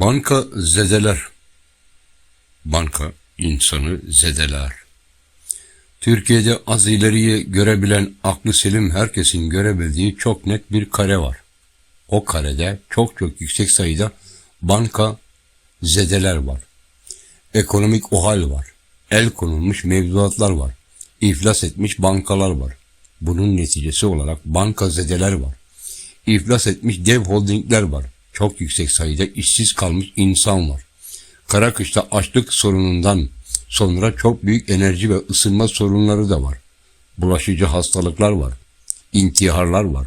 Banka zedeler. Banka insanı zedeler. Türkiye'de az ileriyi görebilen aklı selim herkesin görebildiği çok net bir kare var. O karede çok çok yüksek sayıda banka zedeler var. Ekonomik ohal var. El konulmuş mevduatlar var. İflas etmiş bankalar var. Bunun neticesi olarak banka zedeler var. İflas etmiş dev holdingler var. Çok yüksek sayıda işsiz kalmış insan var. Kara açlık sorunundan sonra çok büyük enerji ve ısınma sorunları da var. Bulaşıcı hastalıklar var. İntiharlar var.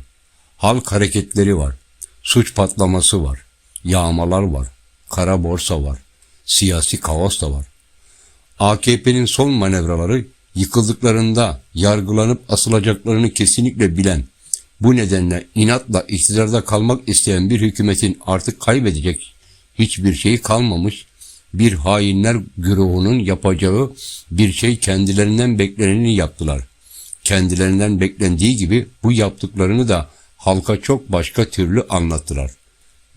Halk hareketleri var. Suç patlaması var. Yağmalar var. Kara borsa var. Siyasi kaos da var. AKP'nin son manevraları yıkıldıklarında yargılanıp asılacaklarını kesinlikle bilen, bu nedenle inatla iktidarda kalmak isteyen bir hükümetin artık kaybedecek hiçbir şeyi kalmamış, bir hainler güruhunun yapacağı bir şey kendilerinden bekleneni yaptılar. Kendilerinden beklendiği gibi bu yaptıklarını da halka çok başka türlü anlattılar.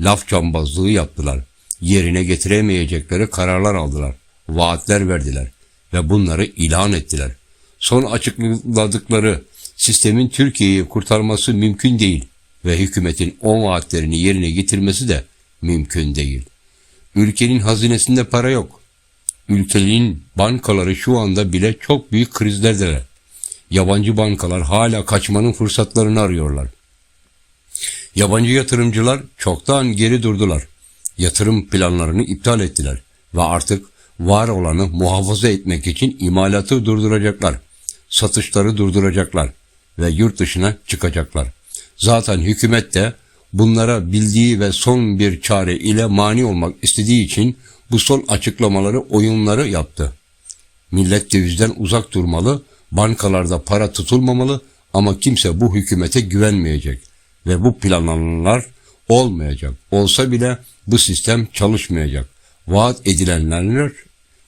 Laf cambazlığı yaptılar. Yerine getiremeyecekleri kararlar aldılar. Vaatler verdiler ve bunları ilan ettiler. Son açıkladıkları sistemin Türkiye'yi kurtarması mümkün değil ve hükümetin o vaatlerini yerine getirmesi de mümkün değil. Ülkenin hazinesinde para yok. Ülkenin bankaları şu anda bile çok büyük krizlerdeler. Yabancı bankalar hala kaçmanın fırsatlarını arıyorlar. Yabancı yatırımcılar çoktan geri durdular. Yatırım planlarını iptal ettiler ve artık var olanı muhafaza etmek için imalatı durduracaklar. Satışları durduracaklar ve yurt dışına çıkacaklar. Zaten hükümet de bunlara bildiği ve son bir çare ile mani olmak istediği için bu son açıklamaları oyunları yaptı. Millet dövizden uzak durmalı, bankalarda para tutulmamalı ama kimse bu hükümete güvenmeyecek ve bu planlananlar olmayacak. Olsa bile bu sistem çalışmayacak. Vaat edilenler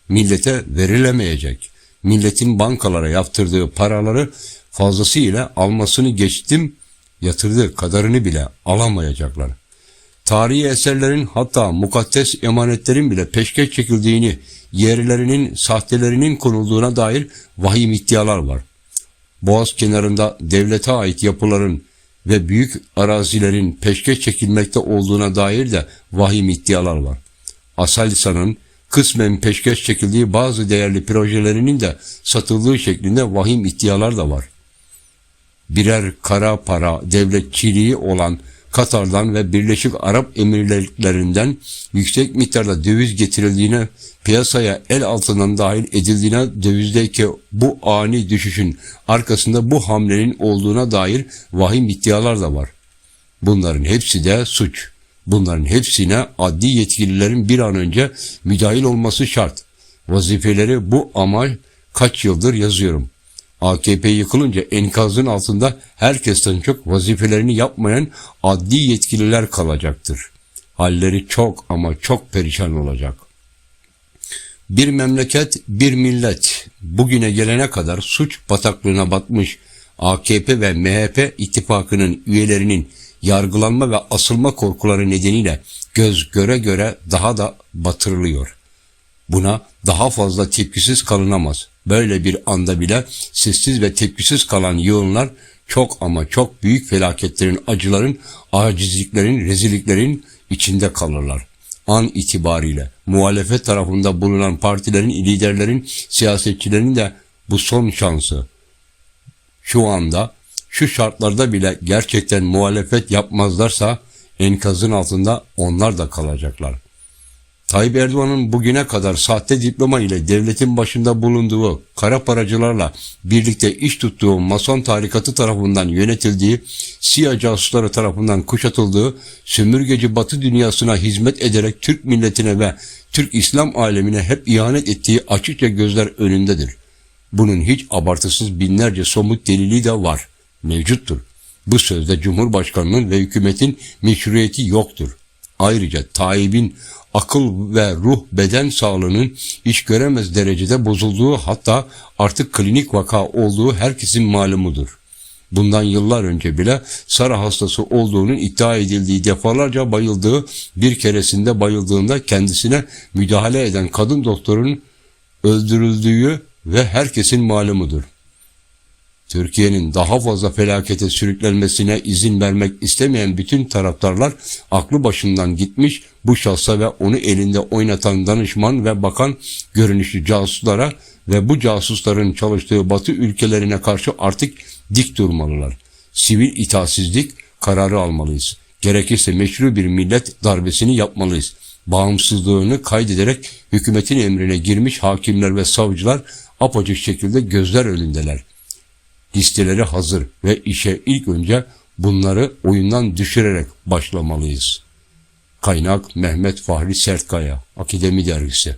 millete verilemeyecek. Milletin bankalara yaptırdığı paraları fazlasıyla almasını geçtim, yatırdığı kadarını bile alamayacaklar. Tarihi eserlerin hatta mukaddes emanetlerin bile peşkeş çekildiğini, yerlerinin, sahtelerinin konulduğuna dair vahim iddialar var. Boğaz kenarında devlete ait yapıların ve büyük arazilerin peşkeş çekilmekte olduğuna dair de vahim iddialar var. Aselsan'ın kısmen peşkeş çekildiği bazı değerli projelerinin de satıldığı şeklinde vahim iddialar da var. Birer kara para devletçiliği olan Katar'dan ve Birleşik Arap Emirliklerinden yüksek miktarda döviz getirildiğine, piyasaya el altından dahil edildiğine dövizdeki bu ani düşüşün arkasında bu hamlenin olduğuna dair vahim iddialar da var. Bunların hepsi de suç. Bunların hepsine adli yetkililerin bir an önce müdahil olması şart. Vazifeleri bu ama kaç yıldır yazıyorum. AKP yıkılınca enkazın altında herkesten çok vazifelerini yapmayan adli yetkililer kalacaktır. Halleri çok ama çok perişan olacak. Bir memleket, bir millet bugüne gelene kadar suç bataklığına batmış AKP ve MHP ittifakının üyelerinin yargılanma ve asılma korkuları nedeniyle göz göre göre daha da batırılıyor. Buna daha fazla tepkisiz kalınamaz. Böyle bir anda bile sessiz ve tepkisiz kalan yığınlar çok ama çok büyük felaketlerin, acıların, acizliklerin, rezilliklerin içinde kalırlar. An itibariyle muhalefet tarafında bulunan partilerin, liderlerin, siyasetçilerin de bu son şansı. Şu anda, şu şartlarda bile gerçekten muhalefet yapmazlarsa enkazın altında onlar da kalacaklar. Tayyip Erdoğan'ın bugüne kadar sahte diploma ile devletin başında bulunduğu kara paracılarla birlikte iş tuttuğu mason tarikatı tarafından yönetildiği, siyah casusları tarafından kuşatıldığı, sömürgeci batı dünyasına hizmet ederek Türk milletine ve Türk İslam alemine hep ihanet ettiği açıkça gözler önündedir. Bunun hiç abartısız binlerce somut delili de var, mevcuttur. Bu sözde Cumhurbaşkanının ve hükümetin meşruiyeti yoktur. Ayrıca Tayyip'in akıl ve ruh beden sağlığının iş göremez derecede bozulduğu hatta artık klinik vaka olduğu herkesin malumudur. bundan yıllar önce bile Sara hastası olduğunun iddia edildiği defalarca bayıldığı bir keresinde bayıldığında kendisine müdahale eden kadın doktorun öldürüldüğü ve herkesin malumudur. Türkiye'nin daha fazla felakete sürüklenmesine izin vermek istemeyen bütün taraftarlar aklı başından gitmiş bu şahsa ve onu elinde oynatan danışman ve bakan görünüşlü casuslara ve bu casusların çalıştığı batı ülkelerine karşı artık dik durmalılar. Sivil itaatsizlik kararı almalıyız. Gerekirse meşru bir millet darbesini yapmalıyız. Bağımsızlığını kaydederek hükümetin emrine girmiş hakimler ve savcılar apaçık şekilde gözler önündeler listeleri hazır ve işe ilk önce bunları oyundan düşürerek başlamalıyız. Kaynak Mehmet Fahri Sertkaya, Akademi Dergisi